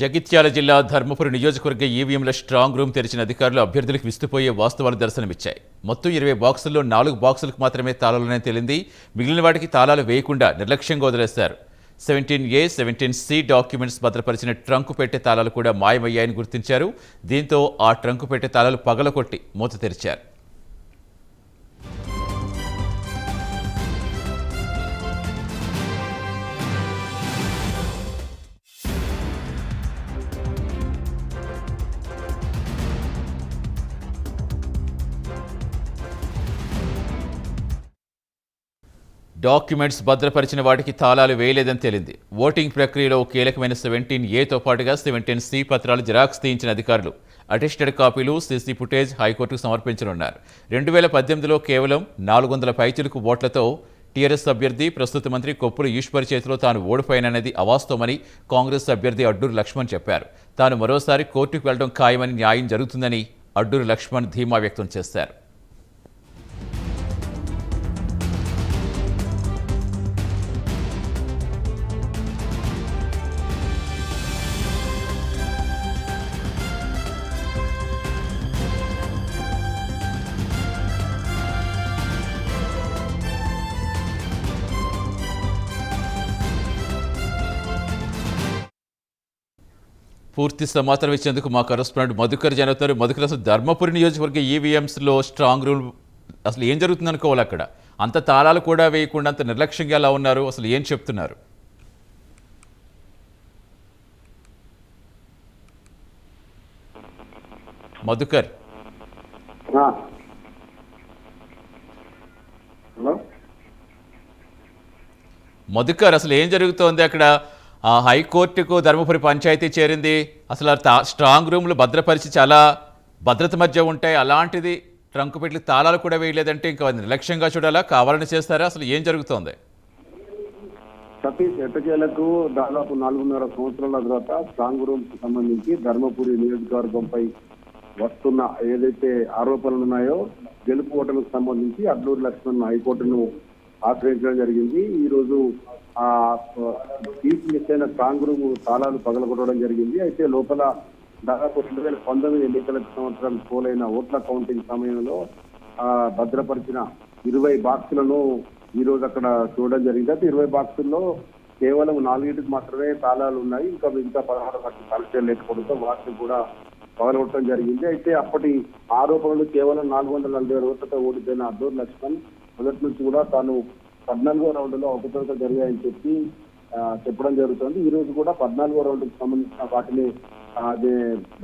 జగిత్యాల జిల్లా ధర్మపురి నియోజకవర్గ ఈవీఎంల స్ట్రాంగ్ రూమ్ తెరిచిన అధికారులు అభ్యర్థులకు విస్తుపోయే వాస్తవాలు దర్శనమిచ్చాయి. మొత్తం ఇరవై బాక్సుల్లో నాలుగు బాక్సులకు మాత్రమే తాళాలునే తేలింది. మిగిలిన వాటికి తాళాలు వేయకుండా నిర్లక్ష్యంగా వదిలేశారు. Seventeen A seventeen C documents భద్రపరిచిన trunk పెట్టే తాళాలు కూడా మాయమయ్యాయని గుర్తించారు. దీంతో ఆ ట్రంకు పెట్టే తాళాలు పగలకొట్టి మూత తెరిచారు. డాక్యుమెంట్స్ భద్రపరిచిన వాటికి తాళాలు వేయలేదని తేలింది. ఓటింగ్ ప్రక్రియలో కీలకమైన సెవెంటీన్ ఏతో పాటుగా సెవెంటీన్ సి పత్రాలు జిరాక్స్ తీయించిన అధికారులు. అటెస్టెడ్ కాపీలు సీసీ ఫుటేజ్ హైకోర్టుకు సమర్పించనున్నారు. రెండు వేల పద్దెనిమిదిలో కేవలం నాలుగు వందల పైచులకు ఓట్లతో టీఆర్ఎస్ అభ్యర్థి ప్రస్తుత మంత్రి కొప్పుల ఈశ్వర్ చేతిలో తాను ఓడిపోయాననేది అవాస్తవమని కాంగ్రెస్ అభ్యర్థి అడ్డూరు లక్ష్మణ్ చెప్పారు. తాను మరోసారి కోర్టుకు వెళ్ళడం ఖాయమని న్యాయం జరుగుతుందని అడ్డూరు లక్ష్మణ్ ధీమా వ్యక్తం చేశారు. పూర్తి సమాచారం ఇచ్చేందుకు మా కరస్పాండెంట్ మధుకర్ జనవుతారు మధుకర్ అసలు ధర్మపురి నియోజకవర్గ ఈవీఎంస్లో స్ట్రాంగ్ రూల్ అసలు ఏం జరుగుతుంది అనుకోవాలి అక్కడ? అంత తాళాలు కూడా వేయకుండా అంత నిర్లక్ష్యంగా ఎలా ఉన్నారు? అసలు ఏం చెప్తున్నారు? మధుకర్. మధుకర్ అసలు ఏం జరుగుతోంది అక్కడ? హైకోర్టుకు ధర్మపురి పంచాయతీ చేరింది. అసలు స్ట్రాంగ్ రూమ్లు భద్రపరిచి చాలా భద్రత మధ్య ఉంటాయి అలాంటిది ట్రంక్ పెట్టి తాళాలు కూడా వేయలేదంటే ఇంకా నిర్లక్ష్యంగా చూడాలా? కావాలని చేస్తారా? అసలు ఏం జరుగుతోంది? సతీష్ ఎట్టకేలకు దాదాపు నాలుగున్నర సంవత్సరాల తర్వాత స్ట్రాంగ్ రూమ్ సంబంధించి ధర్మపురి నియోజకవర్గంపై వస్తున్న ఏదైతే ఆరోపణలు ఉన్నాయో గెలుపు ఓటమికి సంబంధించి అడ్లూరు లక్ష్మణ్ హైకోర్టును ఆశ్రయించడం జరిగింది. ఈ రోజు ఆ తీర్పు మిస్ అయిన స్ట్రాంగ్ రూమ్ తాళాలు పగలగొట్టడం జరిగింది. అయితే లోపల దాదాపు రెండు వేల పంతొమ్మిది ఎన్నికల సంవత్సరాలు పోలైన ఓట్ల కౌంటింగ్ సమయంలో ఆ భద్రపరిచిన ఇరవై బాక్సులను ఈ రోజు అక్కడ చూడడం జరిగింది. అయితే ఇరవై బాక్సుల్లో కేవలం నాలుగింటికి మాత్రమే తాళాలు ఉన్నాయి. ఇంకా మిగతా పదహారు వాటికి కలెక్టర్ లేకపోవడంతో వాటిని కూడా పగలగొట్టడం జరిగింది. అయితే అప్పటి ఆరోపణలు కేవలం నాలుగు వందల నలభై ఓట్లతో ఓడిపోయిన అద్దూరు లక్ష్మణ్ మొదటి నుంచి కూడా తాను పద్నాలుగో రౌండ్లో జరిగాయని చెప్పి చెప్పడం జరుగుతుంది. ఈ రోజు కూడా పద్నాలుగో రౌండ్కి సంబంధించిన వాటిని అదే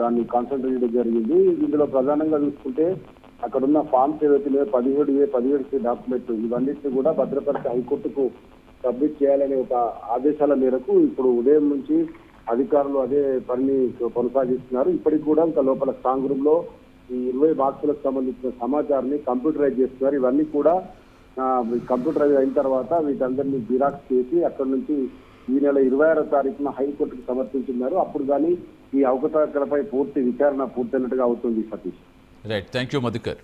దాన్ని కాన్సన్ట్రేట్ చేయడం జరిగింది. ఇందులో ప్రధానంగా చూసుకుంటే అక్కడ ఉన్న ఫామ్స్ ఏవైతే పదిహేడు ఏ పదిహేడు సి డాక్యుమెంట్ ఇవన్నిటిని కూడా భద్రపరిచి హైకోర్టుకు సబ్మిట్ చేయాలనే ఒక ఆదేశాల మేరకు ఇప్పుడు ఉదయం నుంచి అధికారులు అదే పనిని కొనసాగిస్తున్నారు. ఇప్పటికి కూడా ఇంకా లోపల స్ట్రాంగ్ రూమ్లో ఈ ఇరవై బాక్సులకు సంబంధించిన సమాచారాన్ని కంప్యూటరైజ్ చేస్తున్నారు. ఇవన్నీ కూడా కంప్యూటరైజ్ అయిన తర్వాత వీటందరినీ జిరాక్స్ చేసి అక్కడ నుంచి ఈ నెల ఇరవై ఆరో తారీఖున హైకోర్టుకు సమర్పించున్నారు. అప్పుడు కానీ ఈ అవకతవకలపై పూర్తి విచారణ పూర్తయినట్టుగా అవుతుంది Satish. Right thank you Madhukar